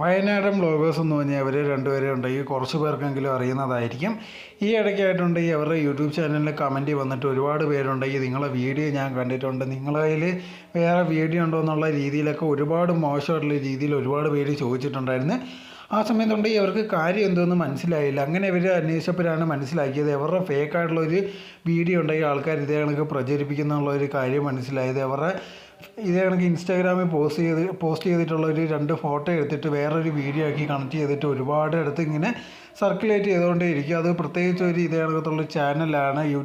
വയനാടൻ ബ്ലോഗേഴ്സ് എന്ന് പറഞ്ഞാൽ അവർ രണ്ടുപേരും ഉണ്ടെങ്കിൽ കുറച്ച് പേർക്കെങ്കിലും അറിയുന്നതായിരിക്കും. ഈ ഇടയ്ക്കായിട്ടുണ്ടെങ്കിൽ അവരുടെ യൂട്യൂബ് ചാനലിൽ കമന്റ് വന്നിട്ട് ഒരുപാട് പേരുണ്ടെങ്കിൽ നിങ്ങളെ വീഡിയോ ഞാൻ കണ്ടിട്ടുണ്ട്. നിങ്ങളതിൽ വേറെ വീഡിയോ ഉണ്ടോ എന്നുള്ള രീതിയിലൊക്കെ ഒരുപാട് മോശമായിട്ടുള്ള രീതിയിൽ ഒരുപാട് പേര് ചോദിച്ചിട്ടുണ്ടായിരുന്നു. ആ സമയത്തുണ്ടെങ്കിൽ അവർക്ക് കാര്യം എന്തോന്ന് മനസ്സിലായില്ല. അങ്ങനെ ഇവർ അന്വേഷിച്ചപ്പോഴാണ് മനസ്സിലാക്കിയത്. അവരുടെ ഫേക്കായിട്ടുള്ള ഒരു വീഡിയോ ഉണ്ടെങ്കിൽ ആൾക്കാർ ഇതേ കണക്ക് പ്രചരിപ്പിക്കുന്നുള്ള ഒരു കാര്യം മനസ്സിലായത്. അവരുടെ ഇതേ കണക്ക് ഇൻസ്റ്റാഗ്രാമിൽ പോസ്റ്റ് ചെയ്ത് പോസ്റ്റ് ചെയ്തിട്ടുള്ള ഒരു രണ്ട് ഫോട്ടോ എടുത്തിട്ട് വേറൊരു വീഡിയോ ആക്കി കണക്ട് ചെയ്തിട്ട് ഒരുപാട് അടുത്ത് ഇങ്ങനെ സർക്കുലേറ്റ് ചെയ്തുകൊണ്ടേ ഇരിക്കും. അത് പ്രത്യേകിച്ച് ഒരു ഇതേ കണക്കത്തുള്ള ചാനലാണ് യൂ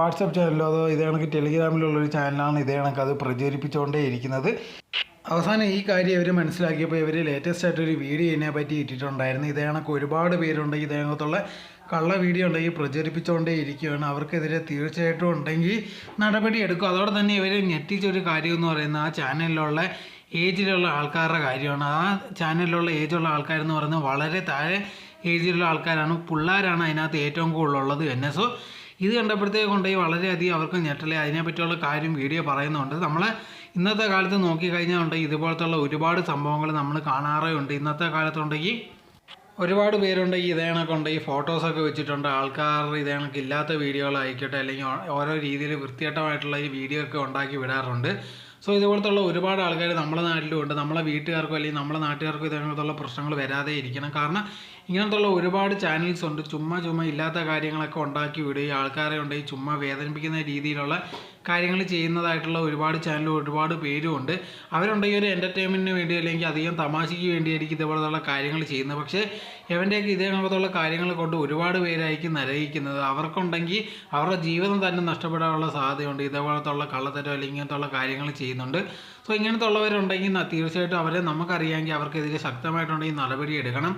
വാട്സപ്പ് ചാനലോ അതോ ഇതേ കണക്ക് ടെലിഗ്രാമിലുള്ളൊരു ചാനലാണ് ഇതേ കണക്ക് അത് പ്രചരിപ്പിച്ചുകൊണ്ടേ ഇരിക്കുന്നത്. അവസാനം ഈ കാര്യം ഇവർ മനസ്സിലാക്കിയപ്പോൾ ഇവർ ലേറ്റസ്റ്റ് ആയിട്ടൊരു വീഡിയോ ഇതിനെ പറ്റി ഇട്ടിട്ടുണ്ടായിരുന്നു. ഇതേ കണക്ക് ഒരുപാട് പേരുണ്ട്. ഇതേ കണക്കത്തുള്ള കള്ള വീഡിയോ ഉണ്ടെങ്കിൽ പ്രചരിപ്പിച്ചുകൊണ്ടേ ഇരിക്കുകയാണ്. അവർക്കെതിരെ തീർച്ചയായിട്ടും ഉണ്ടെങ്കിൽ നടപടി എടുക്കും. അതോടെ തന്നെ ഇവർ ഞെട്ടിച്ചൊരു കാര്യം എന്ന് പറയുന്നത് ആ ചാനലിലുള്ള ഏജിലുള്ള ആൾക്കാരുടെ കാര്യമാണ്. ആ ചാനലിലുള്ള ഏജുള്ള ആൾക്കാരെന്ന് പറയുന്നത് വളരെ താഴെ ഏജിലുള്ള ആൾക്കാരാണ്. പിള്ളേരാണ് അതിനകത്ത് ഏറ്റവും കൂടുതലുള്ളത്. തന്നെ സോ ഇത് കണ്ടപ്പോഴത്തേക്ക് കൊണ്ടുപോയി വളരെയധികം അവർക്ക് ഞെട്ടലേ അതിനെപ്പറ്റിയുള്ള കാര്യം വീഡിയോ പറയുന്നുണ്ട്. നമ്മളെ ഇന്നത്തെ കാലത്ത് നോക്കിക്കഴിഞ്ഞാൽ ഉണ്ടെങ്കിൽ ഇതുപോലത്തുള്ള ഒരുപാട് സംഭവങ്ങൾ നമ്മൾ കാണാറേ ഉണ്ട് ഇന്നത്തെ കാലത്തുണ്ടെങ്കിൽ ഒരുപാട് പേരുണ്ടെങ്കിൽ ഇതേ കണക്കുണ്ട് ഈ ഫോട്ടോസൊക്കെ വെച്ചിട്ടുണ്ട്. ആൾക്കാർ ഇതേ കണക്ക് ഇല്ലാത്ത വീഡിയോകളായിക്കോട്ടെ അല്ലെങ്കിൽ ഓരോ രീതിയിൽ വൃത്തികെട്ടമായിട്ടുള്ള ഈ വീഡിയോ ഒക്കെ ഉണ്ടാക്കി വിടാറുണ്ട്. സോ ഇതുപോലത്തുള്ള ഒരുപാട് ആൾക്കാർ നമ്മുടെ നാട്ടിലും ഉണ്ട് നമ്മളെ വീട്ടുകാർക്കും അല്ലെങ്കിൽ നമ്മളെ നാട്ടുകാർക്കും ഇതേപോലത്തുള്ള പ്രശ്നങ്ങൾ വരാതെ ഇരിക്കണം. കാരണം ഇങ്ങനത്തുള്ള ഒരുപാട് ചാനൽസ് ഉണ്ട്. ചുമ്മാ ചുമ്മാ ഇല്ലാത്ത കാര്യങ്ങളൊക്കെ ഉണ്ടാക്കി വിടുകയും ആൾക്കാരെ ഉണ്ടെങ്കിൽ ചുമ്മാ വേദനിപ്പിക്കുന്ന രീതിയിലുള്ള കാര്യങ്ങൾ ചെയ്യുന്നതായിട്ടുള്ള ഒരുപാട് ചാനലും ഒരുപാട് പേരും ഉണ്ട്. അവരുണ്ടെങ്കിൽ ഒരു എന്റർടൈൻമെന്റിന് വേണ്ടി അല്ലെങ്കിൽ അധികം തമാശയ്ക്ക് വേണ്ടിയായിരിക്കും ഇതേപോലത്തുള്ള കാര്യങ്ങൾ ചെയ്യുന്നത്. പക്ഷേ ഇവന്റെയൊക്കെ ഇതേ കണക്കത്തുള്ള കാര്യങ്ങൾ കൊണ്ട് ഒരുപാട് പേരായിരിക്കും നരകിക്കുന്നത്. അവർക്കുണ്ടെങ്കിൽ അവരുടെ ജീവിതം തന്നെ നഷ്ടപ്പെടാനുള്ള സാധ്യതയുണ്ട്. ഇതേപോലത്തുള്ള കള്ളത്തരോ അല്ലെങ്കിൽ ഇങ്ങനത്തുള്ള കാര്യങ്ങൾ ചെയ്യുന്നുണ്ട്. സോ ഇങ്ങനത്തെ ഉള്ളവരുണ്ടെങ്കിൽ തീർച്ചയായിട്ടും അവരെ നമുക്കറിയാമെങ്കിൽ അവർക്കെതിരെ ശക്തമായിട്ടുണ്ടെങ്കിൽ നടപടി എടുക്കണം.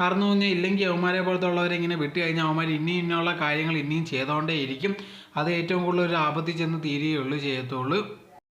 കാരണം എന്ന് പറഞ്ഞാൽ ഇല്ലെങ്കിൽ അവന്മാരെ പോലത്തെ ഉള്ളവരെ ഇങ്ങനെ വിട്ട് കഴിഞ്ഞാൽ അവന്മാർ ഇനി ഇനിയുള്ള കാര്യങ്ങൾ ഇനിയും ചെയ്തുകൊണ്ടേയിരിക്കും. അത് ഏറ്റവും കൂടുതൽ ഒരു ആപത്തിൽ ചെന്ന് തീരുകയുള്ളൂ ചെയ്യത്തുള്ളൂ.